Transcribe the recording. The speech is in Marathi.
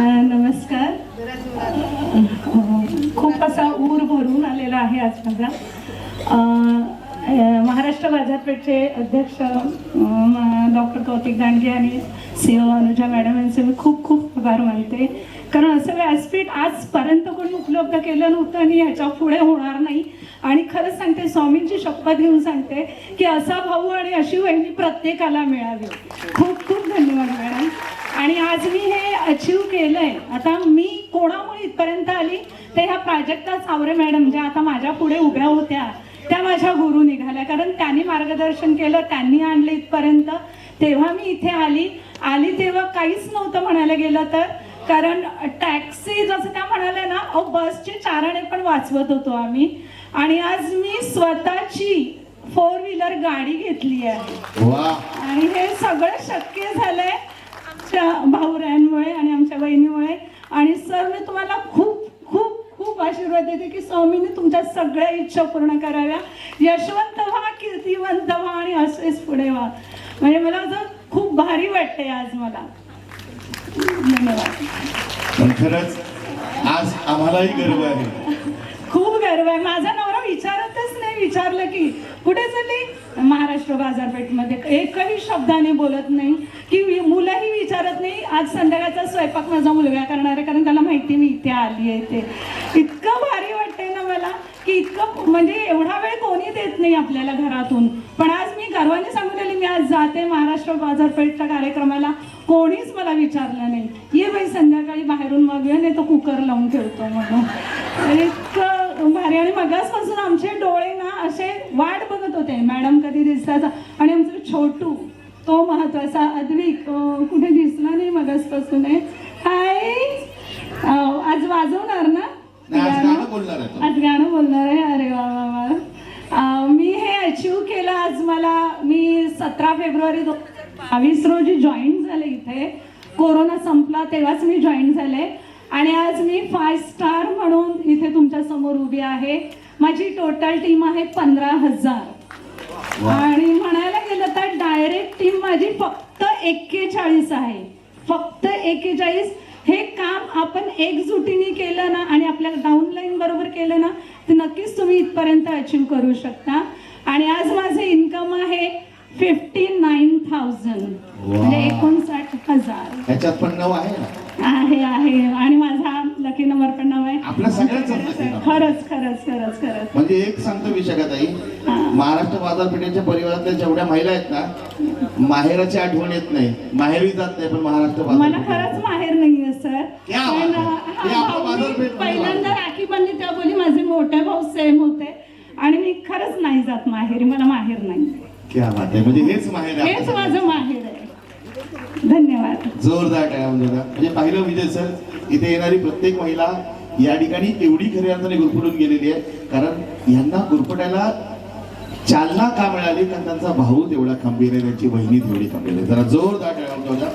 नमस्कार. खूप असा ऊर भरून आलेला आहे आज माझा. महाराष्ट्र बाजारपेठचे अध्यक्ष डॉक्टर कौतिक दांडगे आणि सी ओ अनुजा मॅडम यांचे मी खूप खूप आभार मानते. कारण असं व्यासपीठ आजपर्यंत कोणी उपलब्ध केलं नव्हतं आणि ह्याच्या पुढे होणार नाही. आणि खरंच सांगते स्वामींची शपथ घेऊन सांगते की असा भाऊ आणि अशी वहिनी प्रत्येकाला मिळावी. खूप खूप धन्यवाद मॅडम. आणि आज मी हे अचीव केलंय. आता मी कोणामुळे इथपर्यंत आली? तर ह्या प्राजक्ता चावरे मॅडम ज्या आता माझ्या पुढे उभ्या होत्या त्या माझ्या गुरु निघाल्या. कारण त्यांनी मार्गदर्शन केलं त्यांनी आणलं इथपर्यंत. तेव्हा मी इथे आली. आली तेव्हा काहीच नव्हतं म्हणायला गेलं तर. कारण टॅक्सी जसं त्या म्हणाल्या ना अहो बसचे चाराणे पण वाचवत होतो आम्ही. आणि आज मी स्वतःची फोर व्हीलर गाडी घेतली आहे. वा आणि हे सगळं शक्य झालंय. आमच्या भाऊरायांमुळे आणि आमच्या बहिणीमुळे. आणि सर मी तुम्हाला खूप खूप खूप आशीर्वाद देते की स्वामींनी तुमच्या सगळ्या इच्छा पूर्ण कराव्या. यशवंत व्हा कीर्तिवंत व्हा आणि असेच पुढे व्हा. म्हणजे मला असं खूप भारी वाटते आज मला. धन्यवाद. खरंच आज आम्हालाही गर्व आहे. खूप गर्व आहे. माझा नवरा विचारतच नाही विचारलं की कुठे चालली? महाराष्ट्र बाजारपेठमध्ये. एकही शब्दाने बोलत नाही की वि- मुलंही विचारत नाही आज संध्याकाळचा स्वयंपाक माझा मुलगा करणार आहे कारण त्याला माहिती मी इथे आली आहे ते इतकं भारी वाटतंय ना मला की इतकं म्हणजे एवढा वेळ कोणी देत नाही आपल्याला घरातून. पण आज मी गर्वाने सांगून मी आज जाते महाराष्ट्र बाजारपेठच्या कार्यक्रमाला. कोणीच मला विचारलं नाही. ये बाई संध्याकाळी बाहेरून मागूया नाही तर कुकर लावून ठेवतो म्हणून. इतकं भारी. आणि मगासपासून आमचे डोळे ना असे वाट बघत होते. मॅडम कधी दिसतात? आणि आमचं छोटू तो महत्त्वाचा अद्विक कुठे दिसला नाही मगासपासून आहे हाय! आज वाजवणार ना? आज? गाणं बोलणार आहे अरे वा वा वा. अं, मी हे अचीव केलं आज मला मी सतरा फेब्रुवारी दोन बावीस रोजी जॉईन झाले इथे. कोरोना संपला तेव्हाच मी जॉईन झाले. आणि आज मी फाय स्टार म्हणून इथे तुमच्यासमोर उभी आहे. माझी टोटल टीम आहे पंधरा हजार. आणि टीम माझी फक्त एक्केचाळीस आहे. फक्त एक्केचाळीस. हे काम आपण एकजुटीने केलं ना आणि आपल्या डाऊनलाईन बरोबर केलं ना तर नक्कीच तुम्ही इथपर्यंत अचीव करू शकता. आणि आज माझे इन्कम आहे फिफ्टी नाईन थाउजंड म्हणजे. एकोणसाठ हजार. पण आहे आहे. आणि माझा लकी नंबर पण नाव आहे आपल्या सगळ्यांचं. खरंच खरंच खरंच खरंच. म्हणजे एक सांगतो विशाखाताई महाराष्ट्र बाजारपेठेच्या परिवारातल्या जेवढ्या महिला आहेत ना माहेराची आठवण येत नाही. माहेरी जात नाही पण महाराष्ट्र मला खरंच माहेर नाहीये सर. क्या पण. हा, पहिल्यांदा राखी बनली त्या बोली माझे मोठे भाऊ सेम होते. आणि मी खरंच नाही जात माहेरी मला माहेर नाही. क्या बात आहे. म्हणजे हेच माहेर हेच माझं माहेर आहे. धन्यवाद. जोरदार टाळ्या म्हणजे? म्हणजे पाहिलं विजय सर. इथे येणारी प्रत्येक महिला या ठिकाणी एवढी खऱ्या अर्थाने गुरफटून गेलेली आहे. कारण यांना गुरफटायला चालना का मिळाली? कारण त्यांचा भाऊ तेवढा खंबीर आहे त्यांची बहिणी तेवढी खंबीर आहे. जरा जोरदार टाळ्या